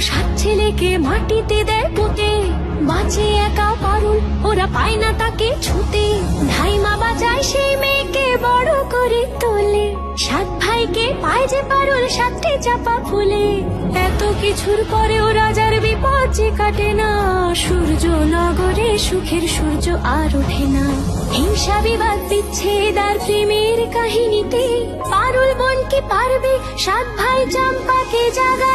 সাত ছেলেকে মাটিতে দেয় পুঁতে। বাঁচে একা পারুল, ওরা পায় না তাকে ছুতে। ধাইমা বাজায় সেই মেয়েকে বড় করে তোলে। সাত ভাইকে পায় যে পারুল, সাতটি চাপা ফুলে। এত কিছুর পরেও রাজার বিপদ যে কাটে না। সূর্য নগরে সুখের সূর্য আর ওঠে না। হিংসা বিবাদ, বিচ্ছেদ আর প্রেমের কাহিনীতে পারুল বোন কি পারবে। সাত ভাই চম্পাকে জাগাতে